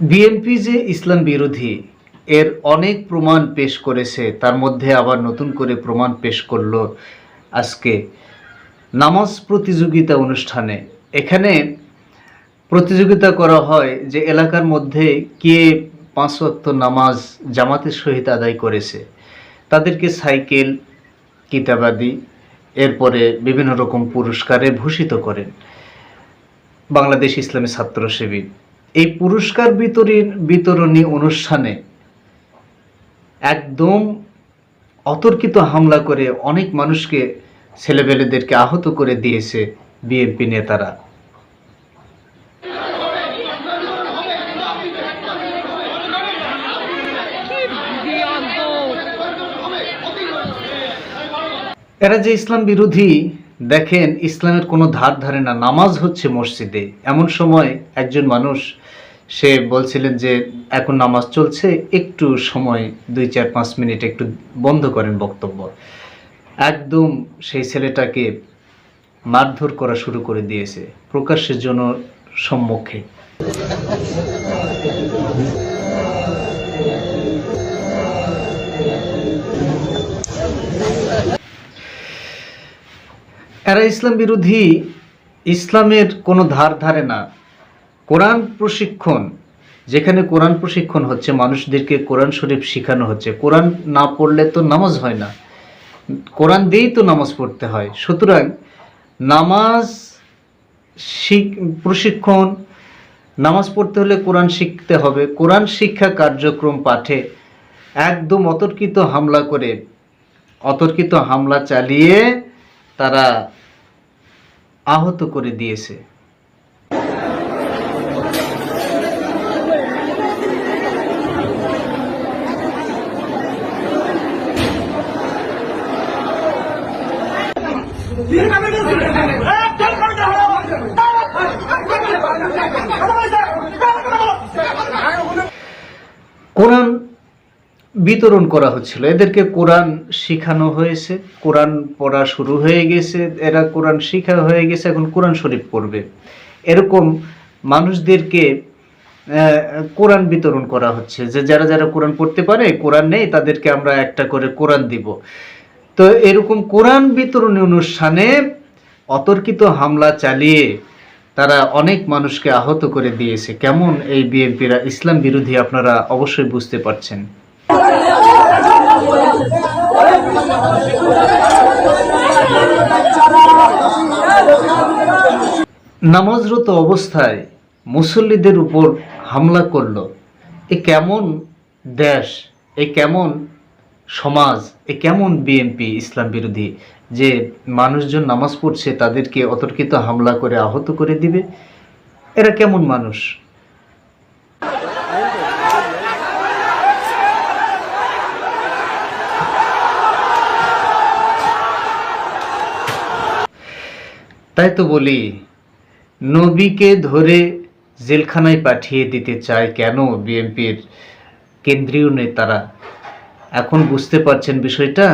BNP যে ইসলাম বিরোধী, এর অনেক প্রমাণ পেশ করেছে, তার মধ্যে আবার নতুন করে প্রমাণ পেশ করল আজকে নামাজ প্রতিযোগিতা অনুষ্ঠানে। এখানে প্রতিযোগিতা করা হয় যে এলাকার মধ্যে কে পাঁচ নামাজ জামাতের সহিত আদায় করেছে। তাদেরকে সাইকেল, কিতাবাদি, এরপরে বিভিন্ন রকম পুরস্কারে ভূষিত করেন। বাংলাদেশ ইসলামী ছাত্র শিবির। এই পুরস্কার বিতরণ, বিতরণী অনুষ্ঠানে একদম অতর্কিত হামলা করে অনেক মানুষকে ছেলেবেলেদেরকে আহত করে দিয়েছে বিএনপি নেতারা। এরা যে ইসলাম বিরোধী দেখেন ইসলামের কোনো ধার ধারে না, নামাজ হচ্ছে মসজিদে। এমন সময় একজন মানুষ, সে বলছিলেন যে, এখন নামাজ চলছে, একটু সময়, দুই চার পাঁচ মিনিট একটু বন্ধ করেন বক্তব্য। একদম সেই ছেলেটাকে মারধর করা শুরু করে দিয়েছে প্রকাশ্যের জন্য সম্মুখে। এরা ইসলাম বিরোধী, ইসলামের কোনো ধার ধারে না। কোরআন প্রশিক্ষণ, যেখানে কোরআন প্রশিক্ষণ হচ্ছে, মানুষদেরকে কোরআন শরীফ শেখানো হচ্ছে। কোরআন না পড়লে তো নামাজ হয় না। কোরআন দিয়েই তো নামাজ পড়তে হয়। সুতরাং নামাজ প্রশিক্ষণ, নামাজ পড়তে হলে কোরআন শিখতে হবে। কোরআন শিক্ষা কার্যক্রম পাঠে একদম অতর্কিত হামলা করে, অতর্কিত হামলা চালিয়ে তারা আহত করে দিয়েছে। বিতরণ করা হচ্ছিল। এদেরকে কোরআন শিখানো হয়েছে। কোরআন পড়া শুরু হয়ে গেছে। এরা কোরআন শিখা হয়ে গেছে। এখন কোরআন শরীফ পড়বে। এরকম মানুষদেরকে কোরআন বিতরণ করা হচ্ছে যে যারা যারা কোরআন পড়তে পারে, কোরআন নেই, তাদেরকে আমরা একটা করে কোরআন দিব। তো এরকম কোরআন বিতরণী অনুষ্ঠানে অতর্কিত হামলা চালিয়ে তারা অনেক মানুষকে আহত করে দিয়েছে। কেমন এই বিএনপিরা? ইসলাম বিরোধী আপনারা অবশ্যই বুঝতে পারছেন। নামাজরত অবস্থায় মুসল্লিদের উপর হামলা করল। এ কেমন দেশ, এ কেমন সমাজ, এ কেমন বিএনপি ইসলাম বিরোধী? যে মানুষজন নামাজ পড়ছে, তাদেরকে অতর্কিত হামলা করে আহত করে দিবে। এরা কেমন মানুষ? তাই তো বলি, নবীকে ধরে জেলখানায় পাঠিয়ে দিতে চায় কেন বিএনপির কেন্দ্রীয় নেতারা? এখন বুঝতে পারছেন বিষয়টা?